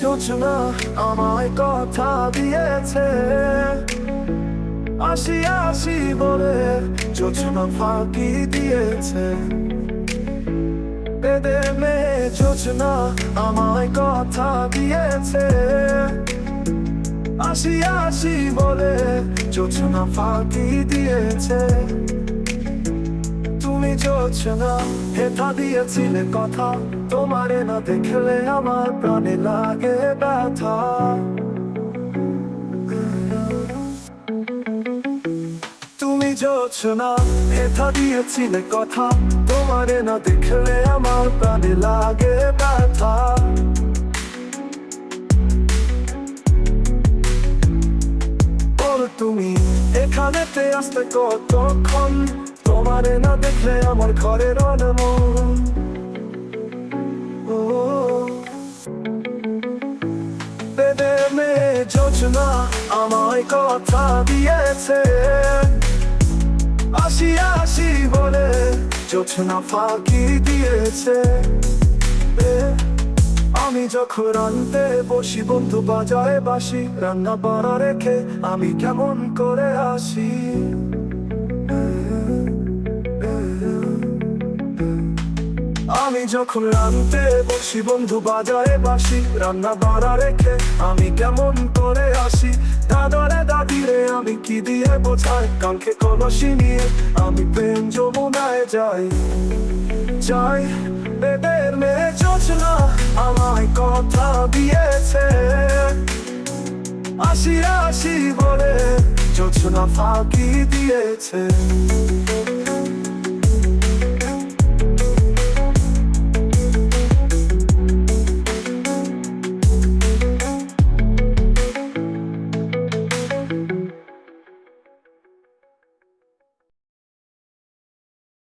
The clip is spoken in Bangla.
যোচনা আমায় কথা দিয়েছে। আসি আসি বলে যোচনা ফাঁকি দিয়েছে। বেদে মেয়ে যোচনা আমায় কথা দিয়েছে। আসি আসি বলে যোচনা ফাঁকি দিয়েছে। তুমি যোচনা হেথা দিয়েছিলে কথা, তোমারে না দেখলে আমার প্রাণে লাগে ব্যথা। তুমি যোচনা হেথা দিয়েছিলে কথা, তোমারে না দেখলে আমার প্রাণে লাগে ব্যথা। তুমি, এখানেতে আসতে কতক্ষণ? তোমারে না দেখলে আমার ঘরের অনমন মেয়ে যোচনা আমায় কথা দিয়েছে। আসি আসি বলে যোচনা ফাঁকি দিয়েছে। আমি যখন আনতে বসি বন্ধু বাজারে বাসি, রান্না বাড়া রেখে আমি কেমন করে আসি? আমি যখন রানতে বসি, বন্ধু বাজারে বাসি, রান্না বাড়া রেখে আমি কেমন করে আসি? দাদারে দাদিরে আমি কি দিয়ে বোঝাই? কালকে কলসি নিয়ে আমি প্রেম যমুনায় যাই। যাই, বেদের মেয়ে যোচনা আমায় কথা দিয়েছে। আসি আসি বলে যোচনা ফাঁকি দিয়েছে।